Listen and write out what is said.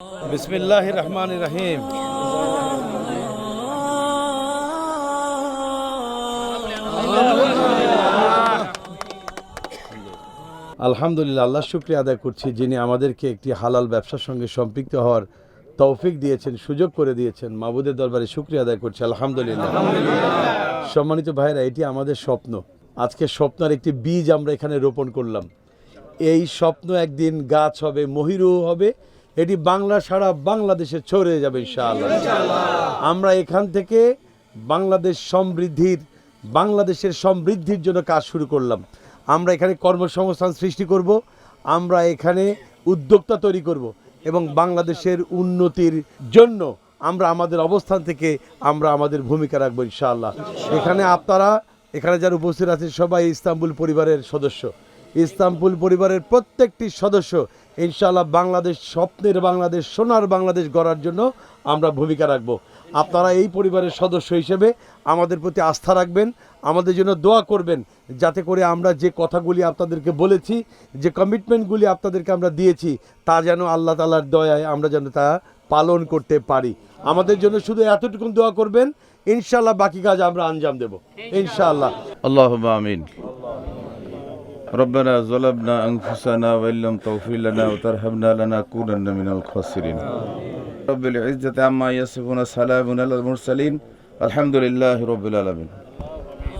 বিসমিল্লাহ রহমান রহিম আলহামদুলিল্লাহ, আল্লাহ শুক্রিয়া আদায় করছি যিনি আমাদেরকে একটি হালাল ব্যবসার সঙ্গে সম্পৃক্ত হওয়ার তৌফিক দিয়েছেন, সুযোগ করে দিয়েছেন। মাবুদের দরবারে শুক্রিয়া আদায় করছি, আলহামদুলিল্লাহ। সম্মানিত ভাইরা এটি আমাদের স্বপ্ন। আজকে স্বপ্নের একটি বীজ আমরা এখানে রোপণ করলাম। এই স্বপ্ন একদিন গাছ হবে মহিরু হবে এটি বাংলা, সারা বাংলাদেশে ছড়িয়ে যাবে ইনশাআল্লাহ। আমরা এখান থেকে বাংলাদেশ সমৃদ্ধির, বাংলাদেশের সমৃদ্ধির জন্য কাজ শুরু করলাম। আমরা এখানে কর্মসংস্থান সৃষ্টি করব, আমরা এখানে উদ্যোক্তা তৈরি করব এবং বাংলাদেশের উন্নতির জন্য আমরা আমাদের অবস্থান থেকে আমরা আমাদের ভূমিকা রাখব ইনশাআল্লাহ। এখানে আপনারা, এখানে যারা উপস্থিত আছেন সবাই ইস্তাম্বুল পরিবারের সদস্য। ইস্তাম্বুল পরিবারের প্রত্যেকটি সদস্য ইনশাআল্লাহ বাংলাদেশ স্বপ্নের বাংলাদেশ, সোনার বাংলাদেশ গড়ার জন্য আমরা ভূমিকা রাখব। আপনারা এই পরিবারের সদস্য হিসেবে আমাদের প্রতি আস্থা রাখবেন, আমাদের জন্য দোয়া করবেন, যাতে করে আমরা যে কথাগুলি আপনাদেরকে বলেছি, যে কমিটমেন্টগুলি আপনাদেরকে আমরা দিয়েছি, তা যেন আল্লাহ তালার দয়ায় আমরা যেন তা পালন করতে পারি। আমাদের জন্য শুধু এতটুকু দোয়া করবেন ইনশাল্লাহ বাকি কাজ আমরা আঞ্জাম দেব। ইনশাআল্লাহ। আল্লাহ আমিন। ربنا ظلمنا أنفسنا وإن لم تغفر لنا وترحمنا لنكونن من الخاسرين. رب العزة عما يصفون سلام على المرسلين. الحمد لله رب العالمين.